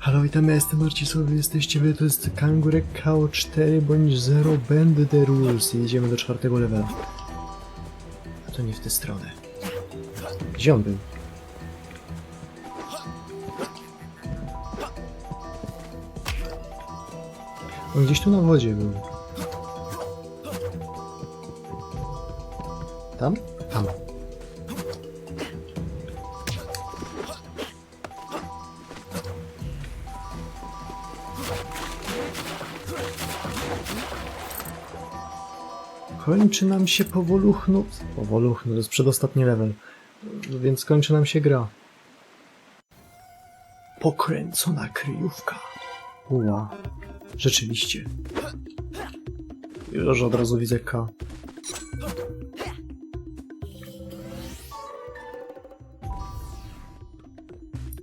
Halo, witamy, jestem Marcisowy, jesteście wy, to jest Kangurek KO4 bądź 0 Bend the Rules i jedziemy do czwartego levela. A to nie w tę stronę. Gdzie on był? On gdzieś tu na wodzie był. Tam? Kończy nam się powoluchnu... Powoluchnu, to jest przedostatni level. Więc kończy nam się gra. Pokręcona kryjówka. Ua. Rzeczywiście. Już od razu widzę K.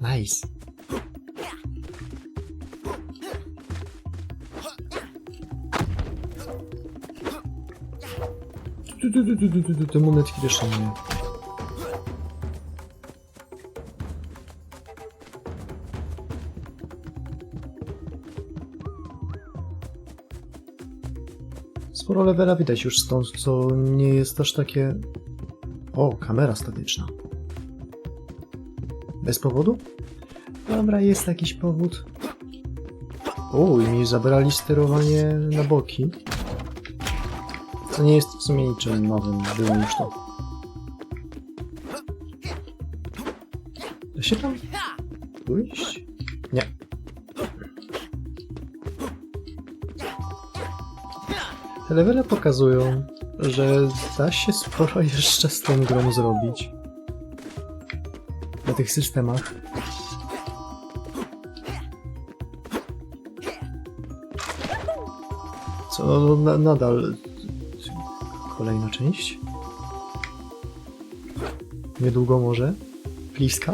Nice. Te monetki też są mnie. Sporo levela widać już stąd, co nie jest aż takie... O, kamera statyczna. Bez powodu? Dobra, jest jakiś powód. O, i mi zabrali sterowanie na boki. Co nie jest w sumie niczym nowym, było już to. Da się tam pójść? Nie. Te levele pokazują, że da się sporo jeszcze z tą grą zrobić. Na tych systemach. Co na, nadal Kolejna część. Niedługo może. Bliska.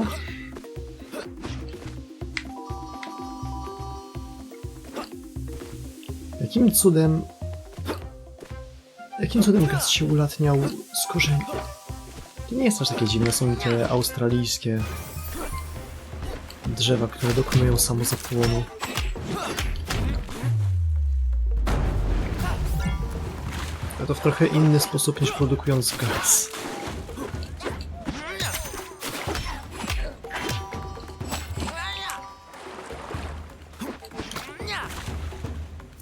Jakim cudem... Jakim cudem gaz się ulatniał z korzeni? To nie jest aż takie dziwne, są te australijskie drzewa, które dokonują samozapłonu. Ale to w trochę inny sposób niż produkując gaz.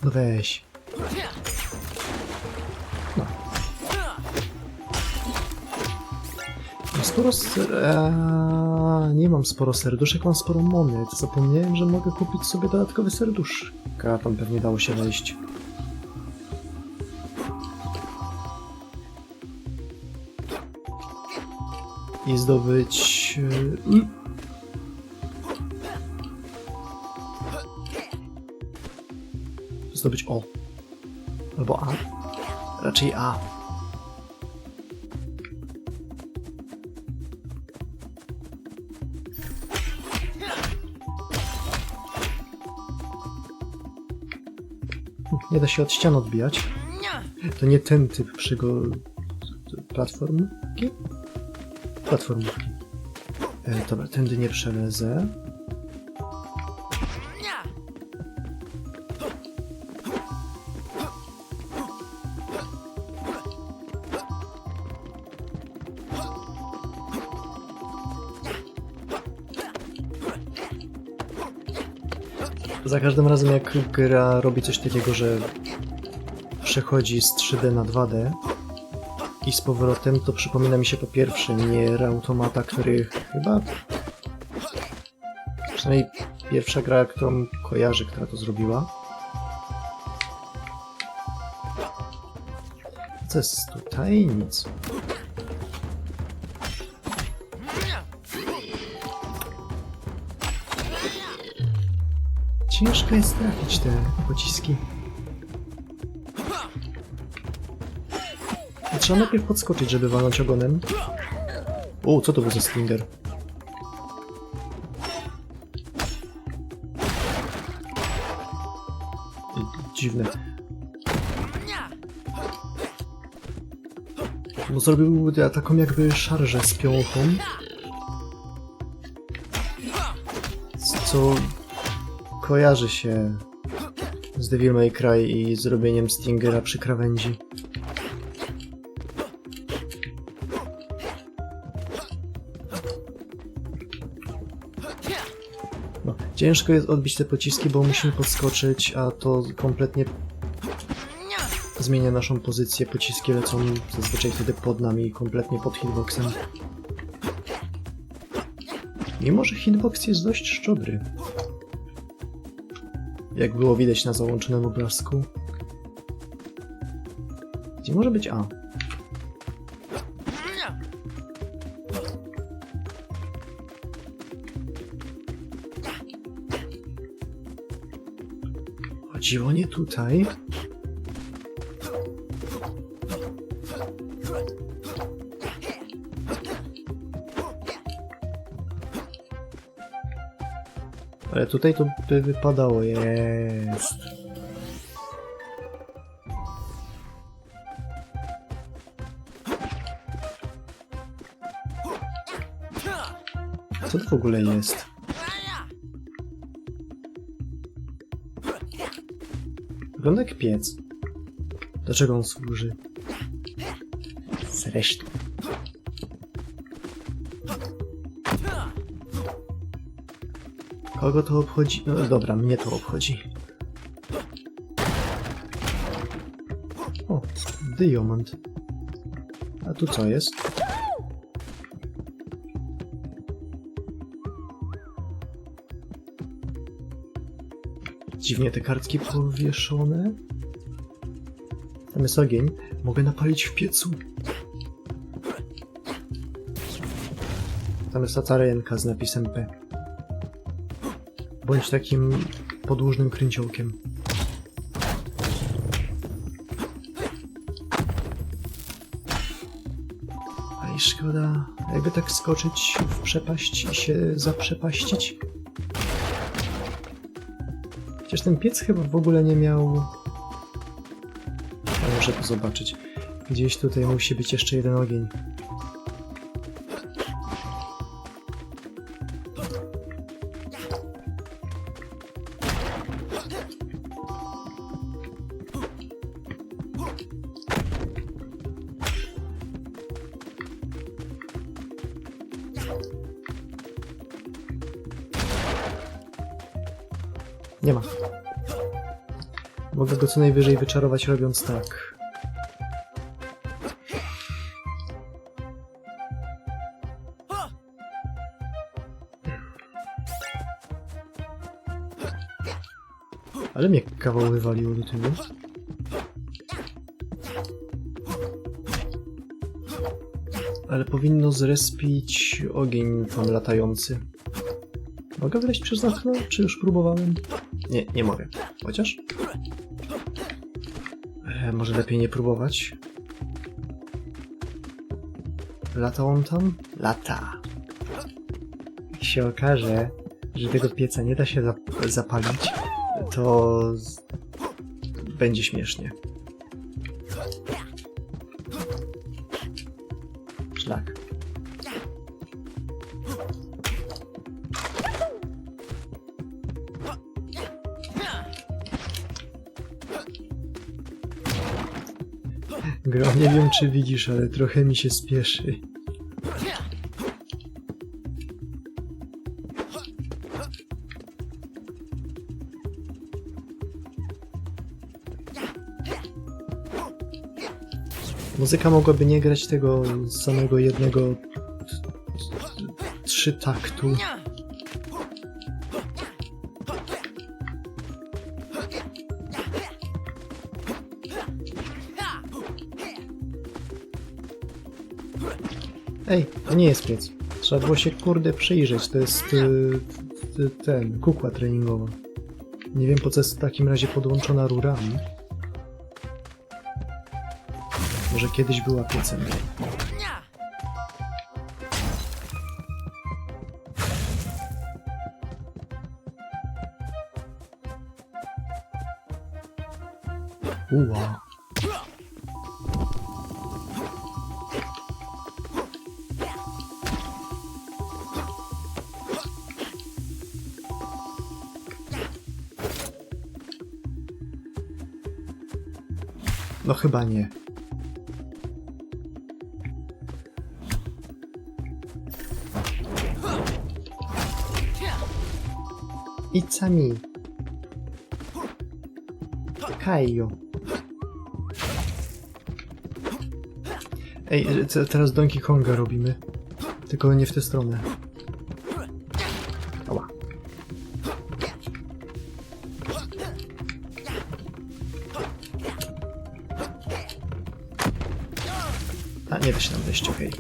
No weź. No. Mam sporo ser... Eee, nie mam sporo serduszek, mam sporo monet. Zapomniałem, że mogę kupić sobie dodatkowe serduszka. Tam pewnie dało się wejść. I zdobyć. e, Zdobyć O. Albo A. Raczej A. Nie da się od ścian odbijać. To nie ten typ przygo... platformki? Platformówki. E, dobra, tędy nie przelezę. Za każdym razem jak gra robi coś takiego, że przechodzi z 3D na 2D, i z powrotem, to przypomina mi się po pierwsze Nier Automata, który chyba... Przynajmniej pierwsza gra, którą kojarzę, która to zrobiła. Co jest tutaj? Nic. Ciężko jest trafić te pociski. Trzeba najpierw podskoczyć, żeby walnąć ogonem. O, co to był za slinger? Dziwne. No zrobił ja taką jakby szarżę z piołchą. Co kojarzy się z Devil May Cry i zrobieniem Stingera przy krawędzi. Ciężko jest odbić te pociski, bo musimy podskoczyć, a to kompletnie zmienia naszą pozycję. Pociski lecą zazwyczaj wtedy pod nami kompletnie pod hitboxem. Mimo, że hitbox jest dość szczodry. Jak było widać na załączonym obrazku. Gdzie może być A? Chodziło nie tutaj. Ale tutaj to by wypadało. Jest. Co to w ogóle jest? Wygląda jak piec. Do czego on służy? Zresztą. Kogo to obchodzi? No dobra, mnie to obchodzi. O, diamond. A tu co jest? Dziwnie te kartki powieszone. Tam jest ogień. Mogę napalić w piecu. Tam jest atarenka z napisem P. Bądź takim podłużnym kręciołkiem. A i szkoda, jakby tak skoczyć w przepaść i się zaprzepaścić. Chociaż ten piec chyba w ogóle nie miał... Muszę to zobaczyć. Gdzieś tutaj musi być jeszcze jeden ogień. Nie ma. Mogę go co najwyżej wyczarować robiąc tak. Ale mnie kawał wywaliło do tyłu. Ale powinno zrespić ogień tam latający. Mogę wleźć przez okno? Czy już próbowałem? Nie, nie mogę. Chociaż? E, może lepiej nie próbować. Lata on tam? Lata. Jak się okaże, że tego pieca nie da się zap- zapalić, to będzie śmiesznie. Gro, nie wiem czy widzisz, ale trochę mi się spieszy. Muzyka mogłaby nie grać tego samego jednego trzy taktu. Ej, to nie jest piec. Trzeba było się kurde przyjrzeć. To jest y, t- ten, kukła treningowa. Nie wiem po co jest w takim razie podłączona rurami. Może kiedyś była piecem. Uła. No chyba nie. It's me. Kajo. Ej, te- teraz Donkey Konga robimy. Tylko nie w tę stronę. Wejść, okej.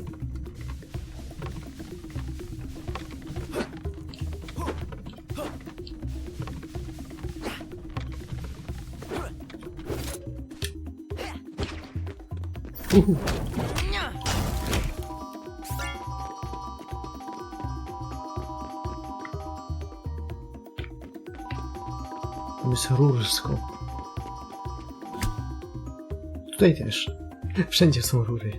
Rursko. Tutaj też. Wszędzie są rury.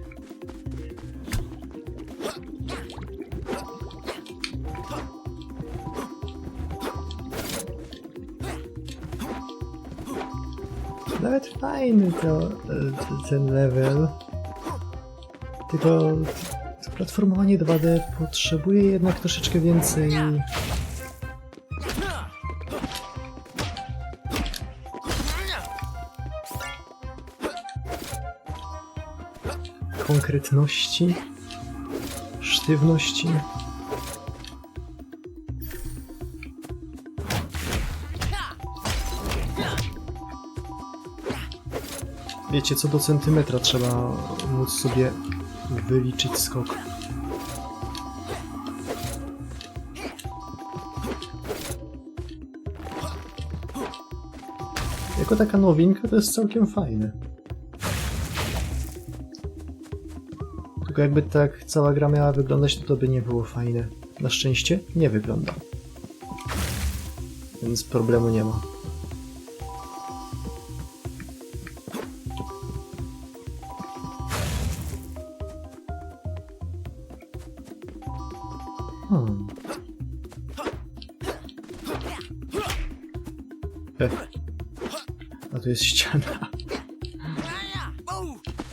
Fajny to, e, ten level. Tylko platformowanie 2D potrzebuje jednak troszeczkę więcej konkretności, sztywności. Wiecie, co do centymetra trzeba móc sobie wyliczyć skok. Jako taka nowinka to jest całkiem fajne. Tylko jakby tak cała gra miała wyglądać, to to by nie było fajne. Na szczęście nie wygląda. Więc problemu nie ma.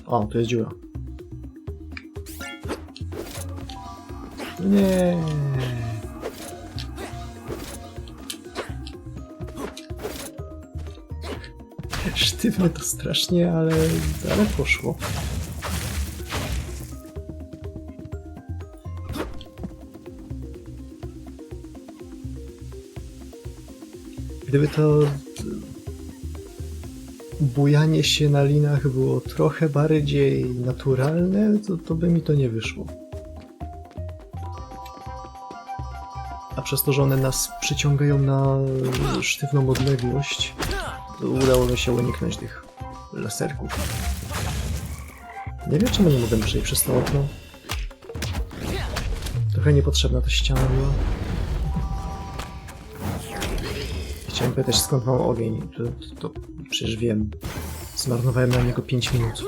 O, tu jest dziura. Nie. Sztywne to strasznie, ale, ale poszło. Gdyby to bujanie się na linach było trochę bardziej naturalne, to, to by mi to nie wyszło. A przez to, że one nas przyciągają na sztywną odległość, to udało mi się uniknąć tych laserków. Nie wiem, czemu nie mogłem przejść przez to okno. Trochę niepotrzebna ta ściana była. Chciałem pytać, skąd mam ogień. To, to przecież wiem. Zmarnowałem na niego 5 minut.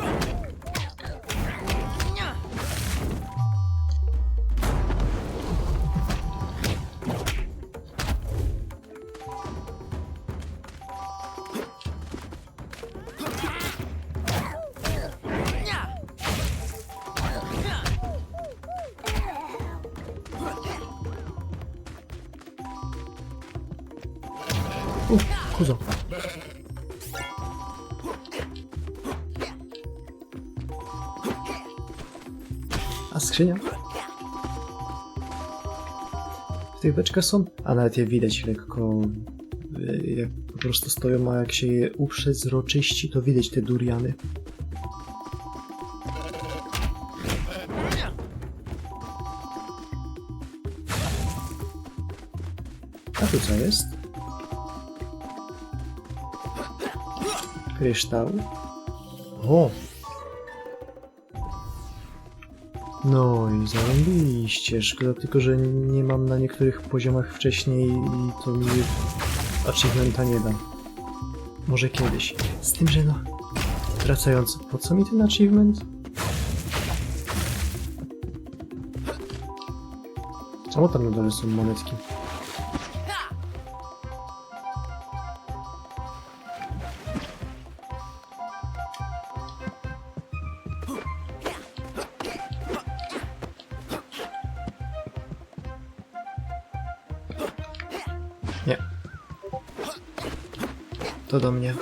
U, kuzo. A skrzynia? W tych beczkach są? A nawet je widać lekko. y, Jak po prostu stoją, a jak się je uprzezroczyści, to widać te duriany. A tu co jest? Kryształ. O! No i zarobiliście. Szkoda tylko, że nie mam na niektórych poziomach wcześniej i to mi achievementa nie da. Może kiedyś. Z tym, że no... Wracając, po co mi ten achievement? Czemu tam na dole są monetki? To do mnie.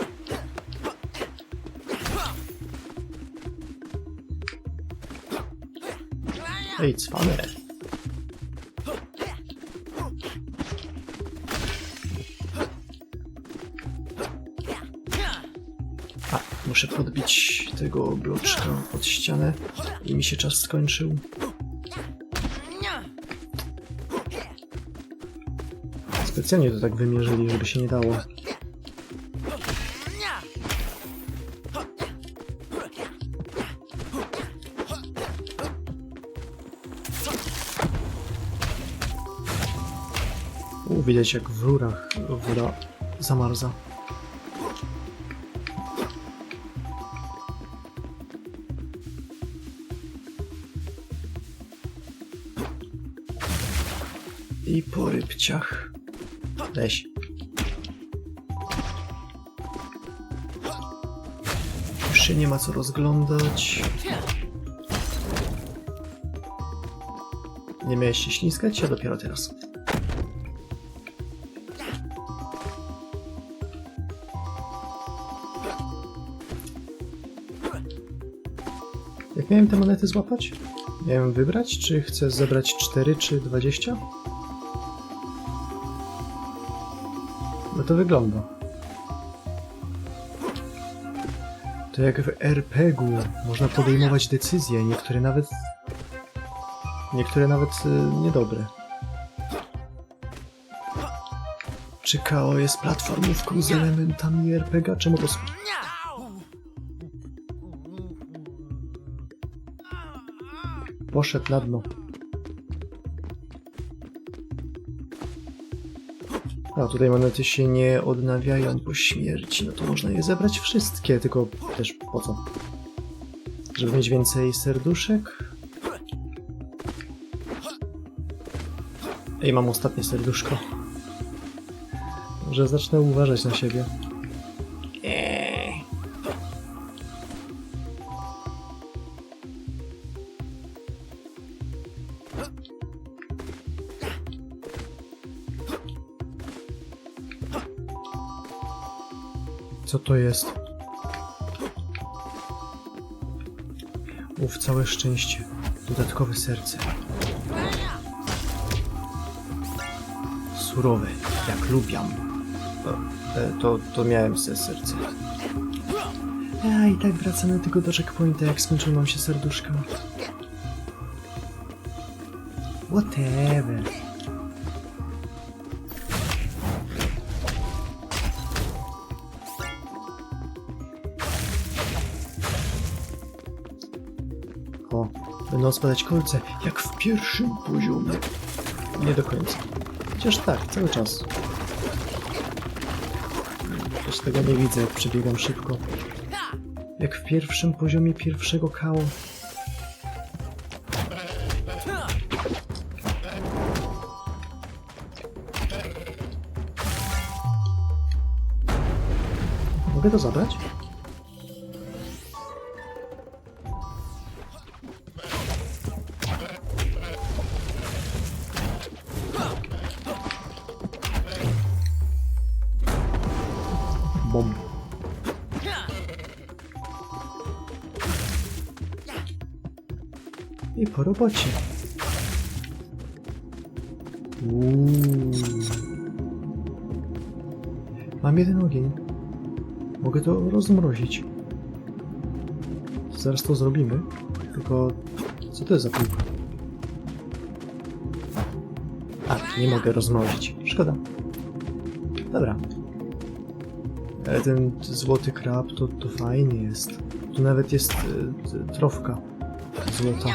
Ej, cwane. A, muszę podbić tego bloczka pod ścianę i mi się czas skończył. Specjalnie to tak wymierzyli, żeby się nie dało. Widać jak w rurach woda zamarza. I po rybciach. Weź. Już się nie ma co rozglądać. Nie miałeś się ślizgać, a dopiero teraz. Jak miałem te monety złapać? Miałem wybrać, czy chcę zebrać 4 czy 20? No to wygląda. To jak w RPG-u można podejmować decyzje, niektóre nawet... Niektóre nawet y, niedobre. Czy KO jest platformówką z elementami RPG? Czemu to... Poszedł na dno. A tutaj monety się nie odnawiają po śmierci, no to można je zebrać wszystkie, tylko też po co? Żeby mieć więcej serduszek? Ej, mam ostatnie serduszko. Może zacznę uważać na siebie. Co to jest? Uf, całe szczęście. Dodatkowe serce. Surowe, jak lubiam. To, e, to, to miałem se serce. A i tak wracamy tylko do checkpointa, jak skończyło nam się serduszka. Whatever. Będą spadać kolce, jak w pierwszym poziomie. Nie do końca. Chociaż tak, cały czas. Też tego nie widzę, jak przebiegam szybko. Jak w pierwszym poziomie pierwszego KO. Mogę to zabrać? Po robocie. Uuu. Mam jeden ogień. Mogę to rozmrozić. Zaraz to zrobimy. Tylko co to jest za piłka? A, nie mogę rozmrozić. Szkoda. Dobra. Ale ten złoty krab to, to fajny jest. Tu nawet jest t- trofka złota.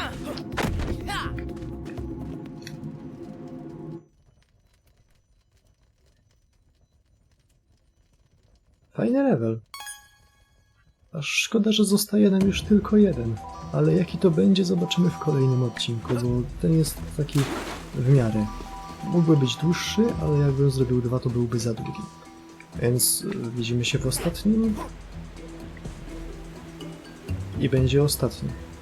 Fajny level. Aż szkoda, że zostaje nam już tylko jeden. Ale jaki to będzie, zobaczymy w kolejnym odcinku, bo ten jest taki w miarę. Mógłby być dłuższy, ale jakbym zrobił dwa, to byłby za długi. Więc y, widzimy się w ostatnim. I będzie ostatni.